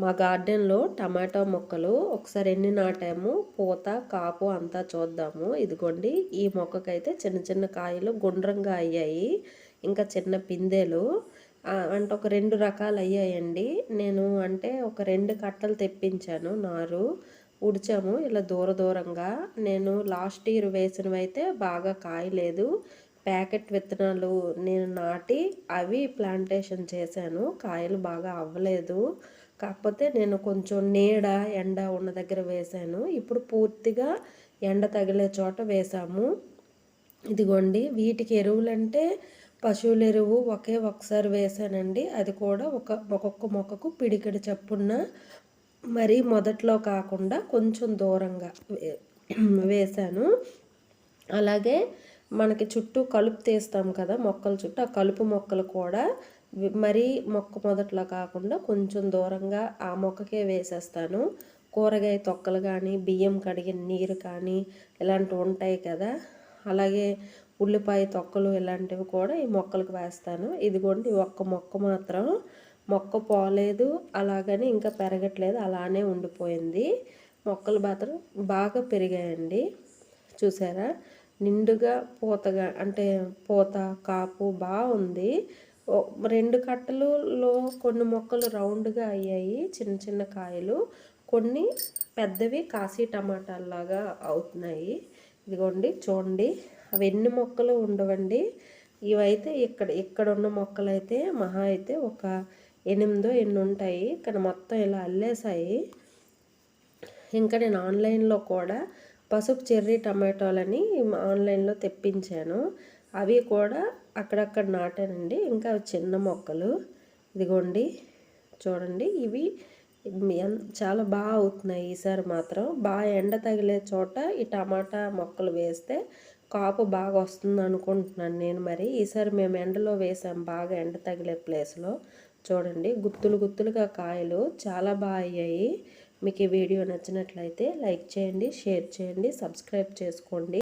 మా గార్డెన్లో టమాటో మొక్కలు ఒకసారి ఎన్ని నాటాము? పూత కాపు అంతా చూద్దాము. ఇదిగోండి ఈ మొక్కకైతే చిన్న చిన్న కాయలు గుండ్రంగా అయ్యాయి. ఇంకా చిన్న పిందెలు. అంటే ఒక రెండు రకాలు అయ్యాయండి. నేను అంటే ఒక రెండు కట్టలు తెప్పించాను నారు. ఉడిచాము ఇలా దూర దూరంగా. నేను లాస్ట్ ఇయర్ వేసినవి అయితే బాగా కాయలేదు. ప్యాకెట్ విత్తనాలు నేను నాటి అవి ప్లాంటేషన్ చేశాను. కాయలు బాగా అవ్వలేదు. కాకపోతే నేను కొంచెం నీడ ఎండ ఉన్న దగ్గర వేశాను. ఇప్పుడు పూర్తిగా ఎండ తగిలే చోట వేసాము ఇదిగోండి వీటికి ఎరువులంటే పశువుల ఎరువు ఒకే ఒకసారి వేసానండి అది కూడా ఒక ఒక్కొక్క మొక్కకు పిడికిడి చప్పున్న మరీ మొదట్లో కాకుండా కొంచెం దూరంగా వేశాను. అలాగే మనకి చుట్టూ కలుపు తీస్తాం కదా మొక్కల చుట్టూ ఆ కలుపు మొక్కలు కూడా మరీ మొక్క మొదట్లో కాకుండా కొంచెం దూరంగా ఆ మొక్కకే వేసేస్తాను. కూరగాయ తొక్కలు కానీ బియ్యం కడిగిన నీరు కానీ ఇలాంటివి ఉంటాయి కదా. అలాగే ఉల్లిపాయ తొక్కలు ఇలాంటివి కూడా ఈ మొక్కలకు వేస్తాను. ఇదిగోండి ఒక్క మొక్క మాత్రం. మొక్క పోలేదు అలాగని ఇంకా పెరగట్లేదు అలానే ఉండిపోయింది. మొక్కలు మాత్రం బాగా పెరిగాయండి. చూసారా? నిండుగా పూతగా అంటే పూత కాపు బాగుంది. రెండు కట్టలులో కొన్ని మొక్కలు రౌండ్గా అయ్యాయి చిన్న చిన్న కాయలు. కొన్ని పెద్దవి కాశీ టమాటాలాగా అవుతున్నాయి. ఇదిగోండి చూడండి. అవి ఎన్ని మొక్కలు ఉండవండి. ఇవైతే ఇక్కడ ఇక్కడ ఉన్న మొక్కలు అయితే మహా అయితే ఒక ఎనిమిదో ఎన్ని ఉంటాయి కానీ మొత్తం ఇలా అల్లేసాయి ఇంకా నేను ఆన్లైన్లో కూడా పసుపు చెర్రీ టమాటోలని ఆన్లైన్లో తెప్పించాను. అవి కూడా అక్కడక్కడ నాటానండి. ఇంకా చిన్న మొక్కలు. ఇదిగోండి చూడండి. ఇవి చాలా బాగా అవుతున్నాయి. ఈసారి మాత్రం బాగా ఎండ తగిలే చోట ఈ టమాటా మొక్కలు వేస్తే కాపు బాగా వస్తుంది అనుకుంటున్నాను నేను మరి. ఈసారి మేము ఎండలో వేసాం బాగా ఎండ తగిలే ప్లేస్లో. చూడండి గుత్తులు గుత్తులుగా కాయలు చాలా బాగా అయ్యాయి. మీకు ఈ వీడియో నచ్చినట్లయితే లైక్ చేయండి షేర్ చేయండి సబ్స్క్రైబ్ చేసుకోండి.